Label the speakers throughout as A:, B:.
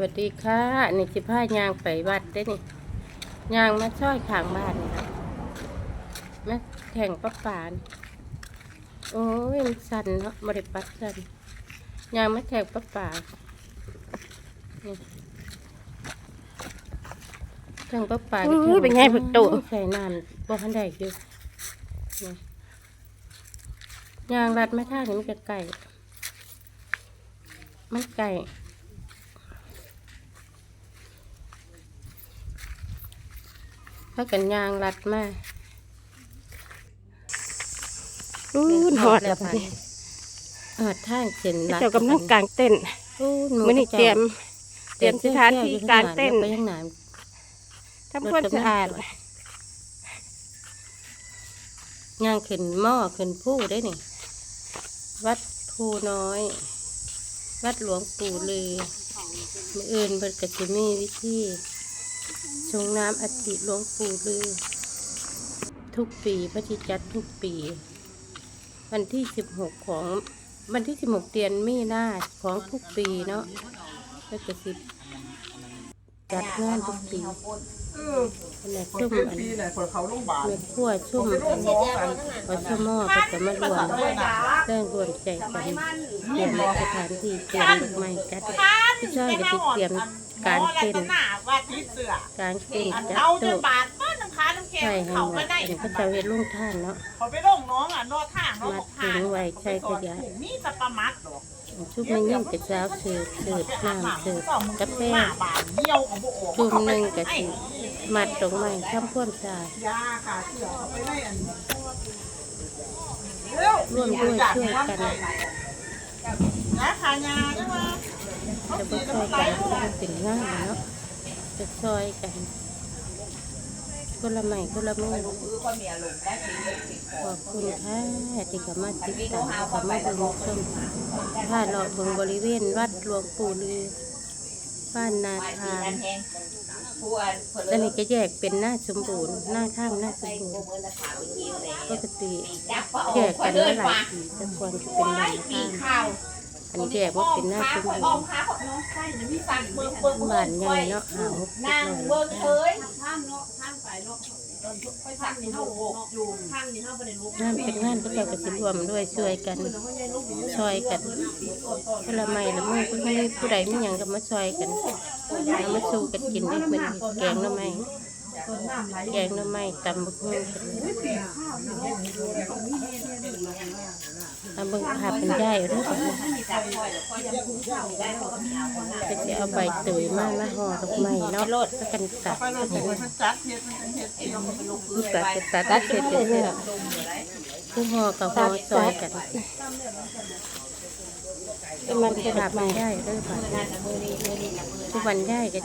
A: วัสดีค่ะนี่สิพายางไปวัดได้อนี่ยางมาช่อยข้างบ้านนี่ครับมาแข่งปะปาน โอ้ยมันสั่นเนาะบริปัดสั่นยางมาแข่งปะปานี่แข่งปะปา
B: อุ้ยเป็นไงประตู
A: ใส่น้ำบ่ทันได้อยู่นี่ยางรัดไม่ท่านี่มันก็ไก่มันไก่ ถ้ากันยางรัดมา
B: อู้นหอดแล้ว
A: ค่ะ
B: นี่
A: หอดทางเส้นรัด
B: เจ้ากำลังกลางเต้นท์
A: โอ้ห
B: มื้อนี้เตรียม เตรียมสถานที่กลางเต้นท์
A: ไปยังไหน
B: ทำความสะอาด
A: ย่างขึ้นหม้อขึ้นผู้ได้นี่ วัดภูน้อย วัดหลวงปู่ลือมืออื่นเบิดกสิมีวิธี ชงน้ำอธิหลวงปู่ลือ ทุกปีพระจิจัดทุกปี วันที่สิบหกของวันที่สิบหกเดือนมีนาของทุกปีเนาะก็จะสิจัดงานทุกปี
C: เออ
A: คนละ
C: คน
A: ชุ่ม
C: เป็น
A: อัน
C: ปีไหนคนเขาโรงพยาบาล
A: เม็ดขั้วชุ่ม
C: ไปโร
A: อั
C: ง
A: น
C: หมอกัน
A: พอชั่วโมงก็จะมารวมแรงรวมใจกันเตรียมสถานที่เตรียมดอกไม้จัดพี่ช่วยก็จะเตรียมการเต้น
D: หน้าว่าที่เสือ
A: การเต้น
D: อัน
A: จัด
D: เอาจ
A: โต๊ะ
D: นบาดป้าน้ำ ค้าน้ำแข็ง
A: ใช่ให้
D: เขา
A: หม
D: ก็
A: ด
D: ได้
A: อันก็จะเฮ็ดลุงท่านเนาะ
D: เขาไปลงน้องอะนอท่างน้อง
A: มัด
D: ทาง
A: ถึงไว้ใช้ขยะ
D: นี่จะประมัดหรอ
A: ชุบไม่ยิ่งกระเช้าเสิร์ฟเสิร์ฟน้ำเสิร์ฟกาแฟ
D: หน้าบาดเยี่ยวของโบโอ
A: จุ่มหนึ่งกะสิมัดดอกไม้ทำพ่วามสะอาด
D: ยาค่ะเสือเขาไปได้อัน
A: ร่วมด้วยช่วยกัน
D: นะขายาใช่ไหม
A: จะบ่ช่วยกันก็เป็นง่ายเนาะจะช่วยกัน คนละไม้คนละมือขอบคุณค่ะที่เขามาติดตามเขามาดูชมถ้าเราะเบิ่งบริเวณวัดหลวงปู่ลือบ้านนาทานแล้วนี่จะแยกเป็นหน้าสมบูรณ์หน้าข้างหน้าสมบูรณ์ปกติแยกกันเมื่อหลายปีแต่ควรจะเป็นหน้าข้างอันนี้แยกว่าเป็นหน้าสมบูรณ์บ้านใหญ่เนาะหาหกสิบ
D: นั่งเบิ่งเฉย
A: งานเป็นงานก็เราก็สิรวมด้วยช่วยกันช่วยกันคนละไมละมือผู้ใดผู้ใดไม่ยังก็มาช่วยกันมาสู้กันกินได้เป็นแกงละไม แกงหน่อไม้ตำบักหุ่งตำบิ่งภาเป็นใหญ่เด้อบัดนี้ก็จะเอาใบเตยมามาห่อดอกไม้เนาะแล้วกันตัด
D: ไปเราถูกมันจัดเฮ็ดมันเฮ็ดเอง
A: คือตัดตัดตัดเสร็จเดี๋ยวเนี่ยคือห่อกับห่อซอยกัน
B: มันจะ
A: ขาบมันได้เด้อบัดทุกวันได้กัน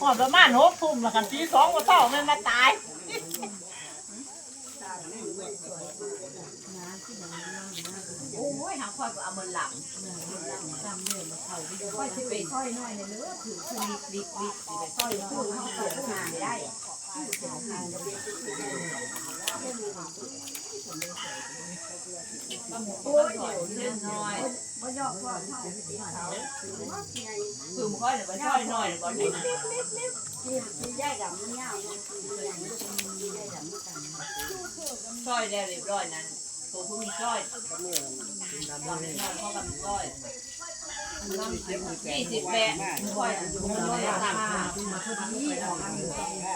A: หอ
D: ดประมาณหกทุ่มล้วกันตีสองก็เท่ามันมาตาย
E: โอ้ยหางคอยก็เอามันหลังค่อยสิไปซอยน้อยเนี่ยเนื้อถือคือลิกลิกลิกสิไปซอยน้อยเขาเกิดหางได้ โอ้ยเดี๋ยวเล่นน้อยคือมันค่อยเดี๋ยวไปซอยน้อยเดี๋ยวก่อนไหนซอยแล้วเรียบร้อยนั้นตัวผู้มีซอยยี่สิบแปดค่อยอยู่มันร้อยสามสิบก็มาค่อยอคือคือคือแล้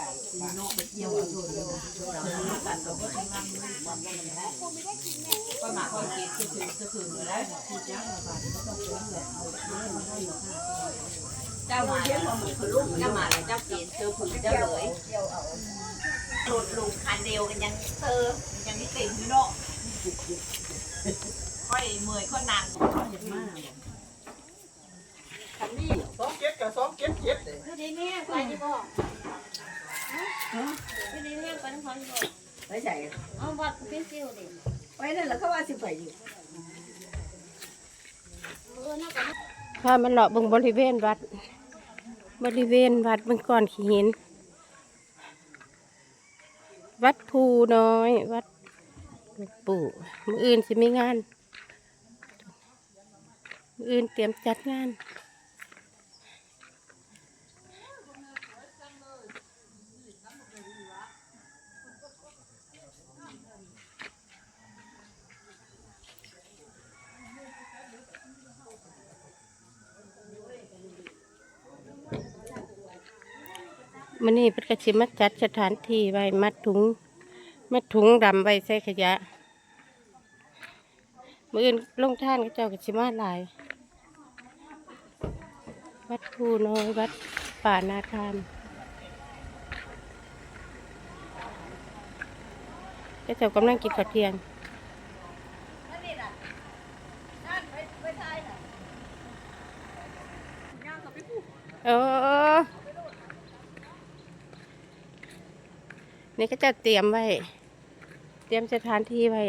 E: วเจ้ามาเจ้ามาคือลูกเจ้ามาแล้วเจ้ากินเจอผึ่งเจ้าเลยหลุดลุงคันเดียวกันยังเตอยังไม่ติ่งอยู่เนาะค่อย
F: เมื่อยก็นั่ง
D: สองเจ็ดกับสองเจ็ดเจ็ดเลย
F: คือดีแม่ไปที่บ่คือดีแม่ไปทั้งคนบ่
G: ไปใส่
F: เอาวัดเป็นซิวดิ
G: ไปนั่นแหละเขาว่าสิไปอยู่
F: เออน่าก็
A: พามันเลาะเบงบริเวณวัด บริเวณวัดเบงก่อนขี้หิน วัดภูน้อย วัดหลวงปู่มืออื่นสิมีงาน มืออื่นเตรียมจัดงาน มันนี่เพิ่นก็สิมาจัดสถานที่ไว้มัดถุง มัดถุงดำไว้ใส่ขยะมืออื่นลงท่านก็เจ้าก็สิมาหลาย วัดภูน้อยวัดป่านาคามก็เจ้ากำลังกินข้าวเที่ยง เออ นี่ก็จะเตรียมไว้ เตรียมสถานที่ไว้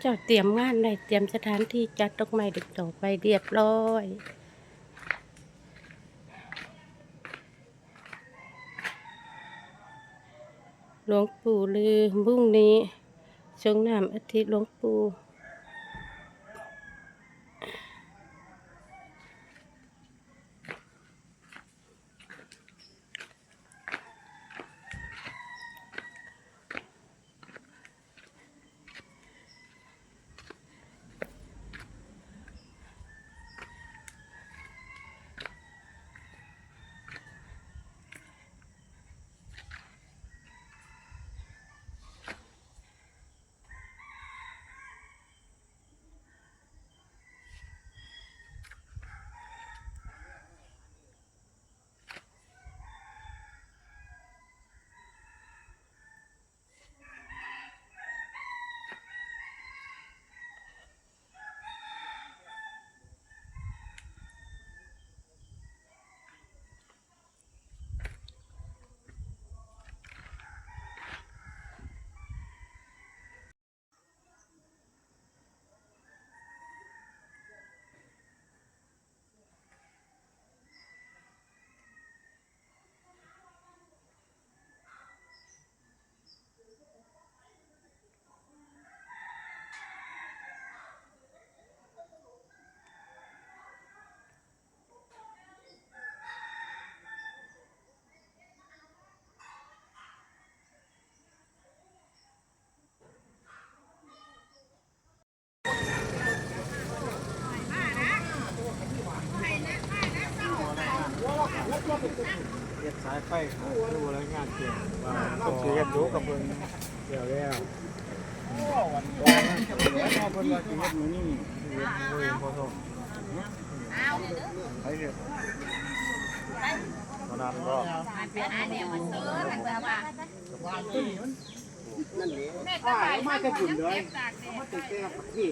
A: เจ้าเตรียมงานได้เตรียมสถานที่จัดดอกไม้เด็กต่อไปเรียบร้อยหลวงปู่ลือพรุ่งนี้ ชงน้ำอาทิตย์หลวงปู่
E: สายไฟขาดดูแลงานเกี่ยวว่าต้องสิเฮ็ดอยู่กับเพิ่นเดี๋ยวแล้ววันก่อนนั้เพิ่นว่าสิเฮ็ดมื้อนี้เฮ็ดมื้อนี้บ่ต้องไปเฮ็ดตอนนั้นก็
D: มาจะจุ่มเลยมาติดแก้วพี่